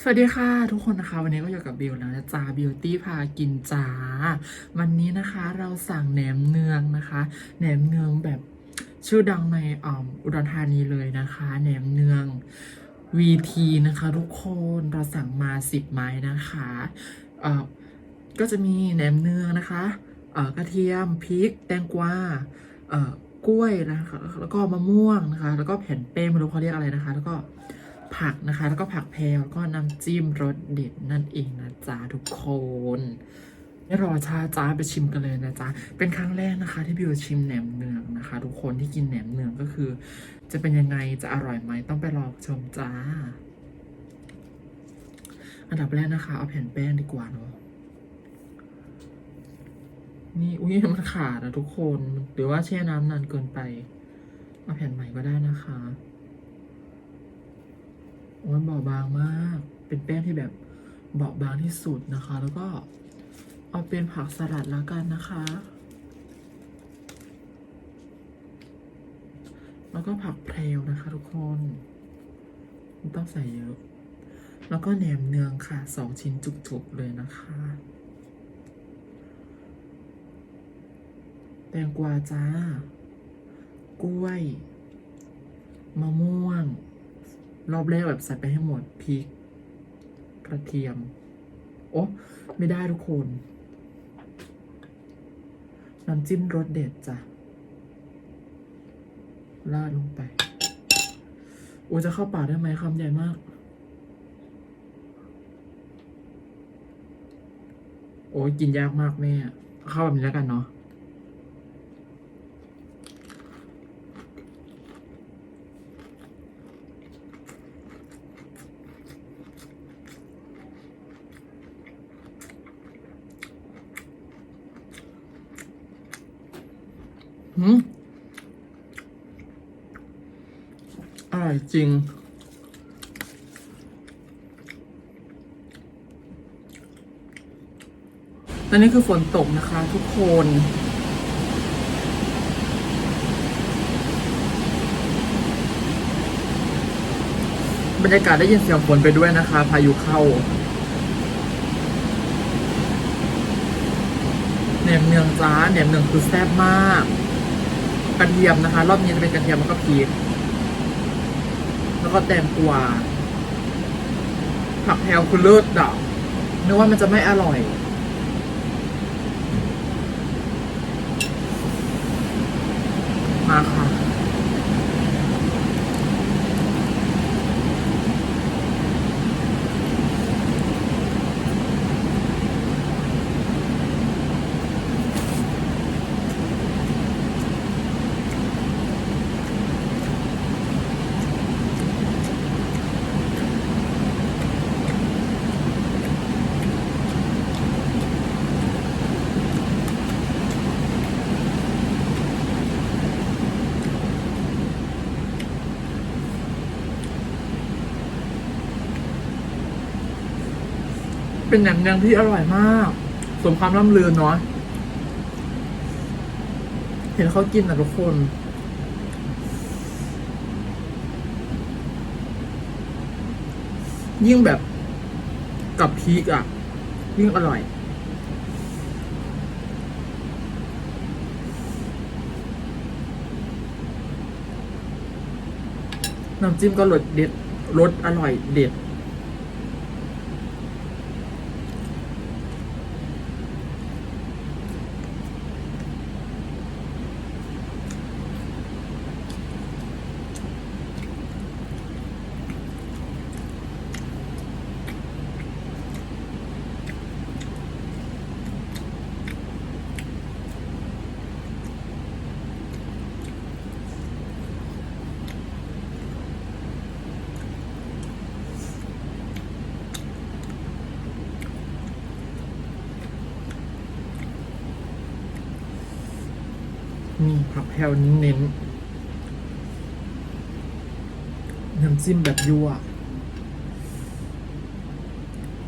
สวัสดีค่ะทุกคนนะคะ วันนี้ก็อยู่กับบิวแล้วนะจ๊ะบิวตี้พากินจ้า วันนี้นะคะเราสั่งแหนมเนืองนะคะแหนมเนืองแบบชื่อดังในออุดรธานีเลยนะคะแหนมเนือง VT นะคะทุกคนเราสั่งมาสิบไม้นะคะเออก็จะมีแหนมเนืองนะคะเออกระเทียมพริก แตงกวาเอ่อกล้วยนะคะแล้วก็มะม่วงนะคะ แล้วก็แผ่นแป้ไม่รู้เขาเรียกอะไรนะคะ แล้วก็ ผักนะคะ แล้วก็ผักแพลวก็น้ำจิ้มรสเด็ดนั่นเองนะจ๊ะทุกคนไม่รอช้าจ้าไปชิมกันเลยนะจ๊ะ เป็นครั้งแรกนะคะ ที่บิวชิมแหนมเนืองนะคะ ทุกคนที่กินแหนมเนืองก็คือ จะเป็นยังไงจะอร่อยไหมต้องไปรอชมจ้า อันดับแรกนะคะ เอาแผ่นแป้งดีกว่าเนาะนี่อุ้ยมันขาดอะทุกคน หรือว่าแช่น้ำนานเกินไป เอาแผ่นใหม่ก็ได้นะคะ มันเบาบางมาก เป็นแป้งที่แบบเบาบางที่สุดนะคะ แล้วก็เอาเป็นผักสลัดแล้วกันนะคะ แล้วก็ผักแพรวนะคะทุกคนไม่ต้องใส่เยอะ แล้วก็แหนมเนืองค่ะสองชิ้นจุกๆเลยนะคะ แตงกวาจ้ากล้วย มะม่วง รอบแรกแบบใส่ไปให้หมดพริกกระเทียม โอ้ไม่ได้ทุกคน น้ำจิ้มรสเด็ดจ้ะราดลงไปโอ้จะเข้าปากได้ไหมคำใหญ่มาก โอ้ยกินยากมากแม่ เข้าแบบนี้แล้วกันเนาะ อร่อยจริง ตอนนี้คือฝนตกนะคะทุกคนบรรยากาศได้ยินเสียงฝนไปด้วยนะคะ พายุเข้าแหนมเนืองจ้าแหนมเนืองคือแซ่บมาก กระเทียมนะคะ รอบนี้จะเป็นกระเทียมแล้วก็พริกแล้วก็แตงกวาผักแพรวคือเลิศอะนึกว่ามันจะไม่อร่อยมาค่ะ เป็นแหนมเนืองที่อร่อยมาก สมความร่ำลือเนาะเห็นเขากินอะทุกคนยิ่งแบบกับพริกอะ ยิ่งอร่อย น้ำจิ้มก็รสเด็ดรสอร่อยเด็ด นี่ผักแพลวเน้นน้ำจิ้มแบบยั่ว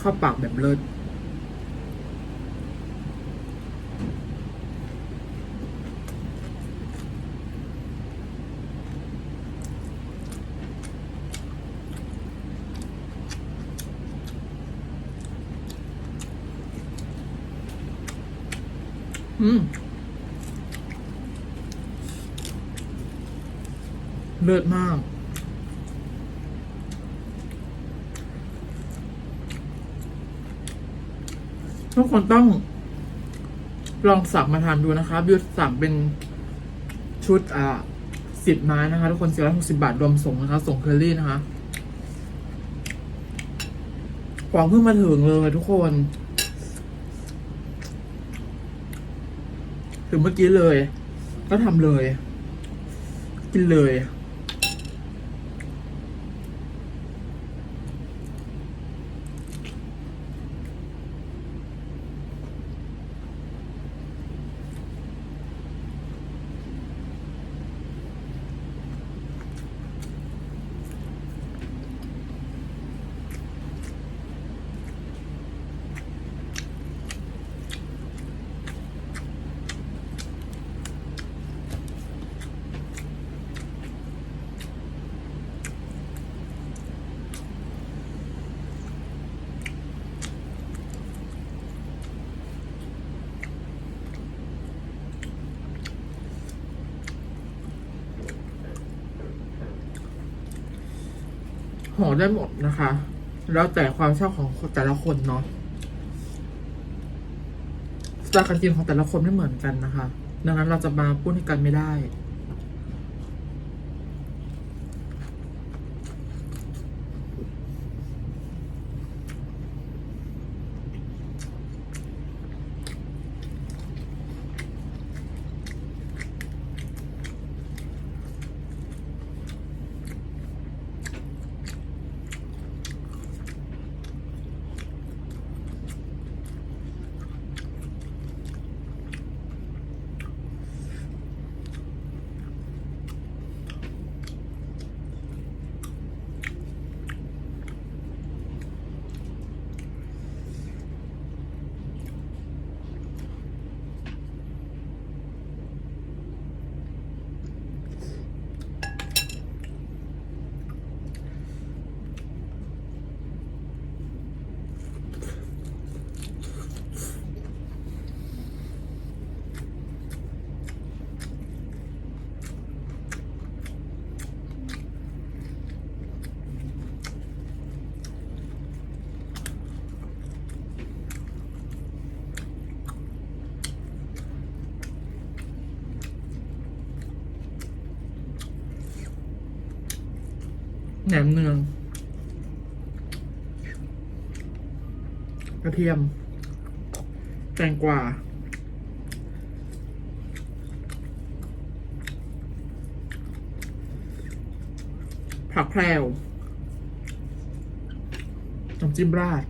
ข้าวปากแบบเลิศ嗯。Mm. เลิศมาก ทุกคนต้อง ลองสั่งมาทานดูนะคะบิวสั่งเป็นชุดอ่าสิบไม้นะคะ ทุกคนสี่ร้อยหกสิบาทรวมส่งนะคะ ส่งเคอรี่นะคะของเพิ่งมาถึงเลยทุกคน ถึงเมื่อกี้เลย ก็ทำเลย กินเลย ห่อได้หมดนะคะ แล้วแต่ความชอบของแต่ละคนเนาะสไตล์การกินของแต่ละคนไม่เหมือนกันนะคะ ดังนั้นเราจะมาพูดให้กันไม่ได้ แหนมเนืองกระเทียม แตงกวาผักแพรวน้ำจิ้มราด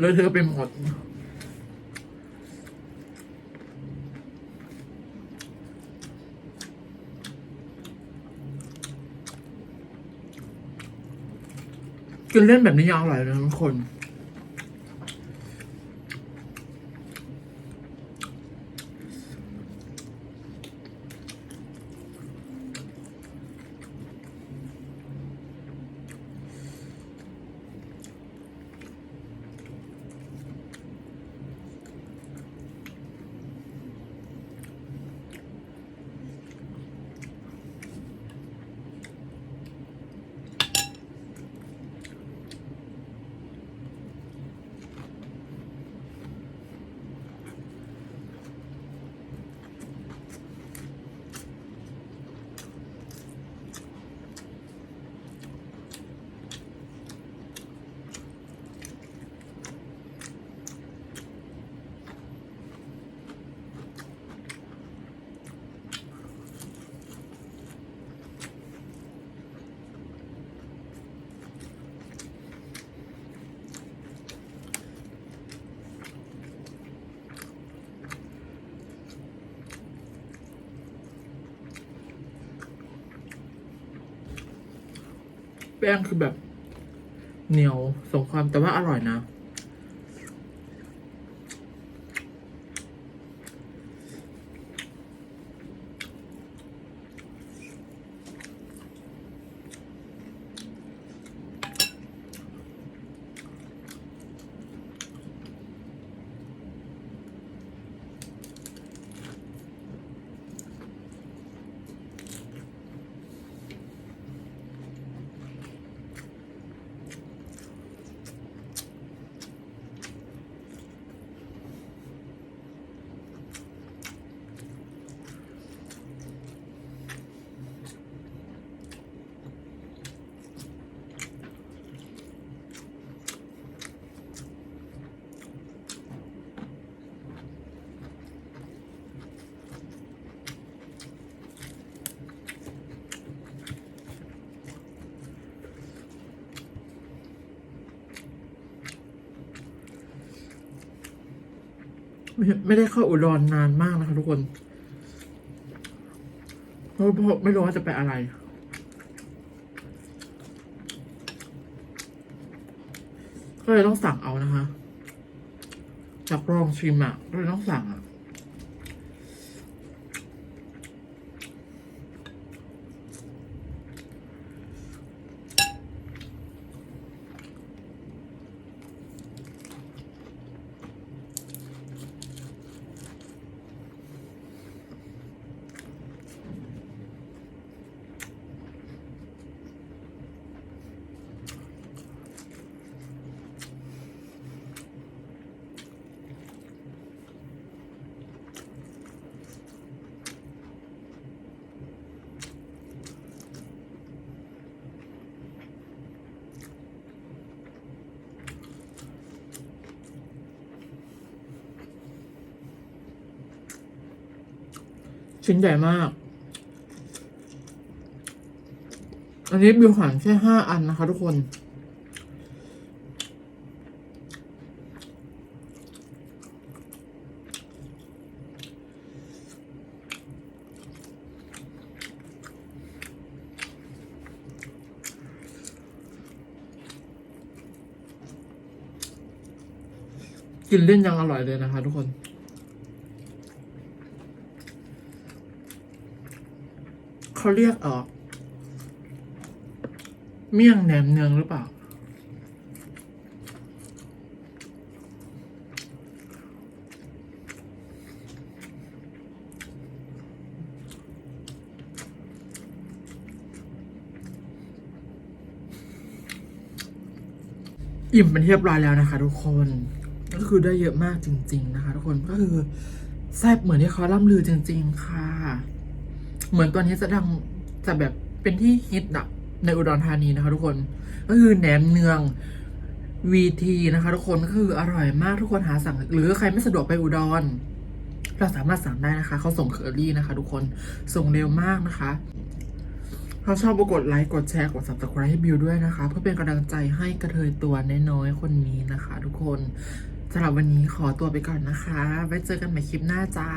เลยเธอะไปหมด กินเล่นแบบนี้ยังอร่อยเลยนะทุกคน แป้งคือแบบเหนียวสมความแต่ว่าอร่อยนะ ไม่ไม่ได้เข้าอุดรนานมากนะคะทุกคนเพราะเพราะไม่รู้ว่าจะไปอะไร ก็เลยต้องสั่งเอานะคะจากลองชิมอะก็เลยต้องสั่งอะ ชิ้นใหญ่มาก อันนี้บิวหันแค่ห้าอันนะคะทุกคนกินเล่นยังอร่อยเลยนะคะทุกคน เขาเรียกเออเมี่ยงแหนมเนืองหรือเปล่า อิ่มเป็นเรียบร้อยแล้วนะคะทุกคน ก็คือได้เยอะมากจริง ๆ นะคะ ทุกคนก็คือแซ่บเหมือนที่เขาล่ำลือจริง ๆ ค่ะ เหมือนตอนนี้จะดังจะแบบเป็นที่ฮิตอะในอุดรธานีนะคะ ทุกคน ก็คือแหนมเนืองวีทีนะคะ ทุกคนก็คืออร่อยมากทุกคนหาสั่ง หรือใครไม่สะดวกไปอุดร เราสามารถสั่งได้นะคะเขาส่งเคอรี่นะคะ ทุกคนส่งเร็วมากนะคะถ้าชอบก็กดไลค์กดแชร์กด subscribe ให้บิวด้วยนะคะ เพื่อเป็นกำลังใจให้กระเทยตัวน้อยๆคนนี้นะคะ ทุกคนสำหรับวันนี้ขอตัวไปก่อนนะคะ ไว้เจอกันใหม่คลิปหน้าจ้า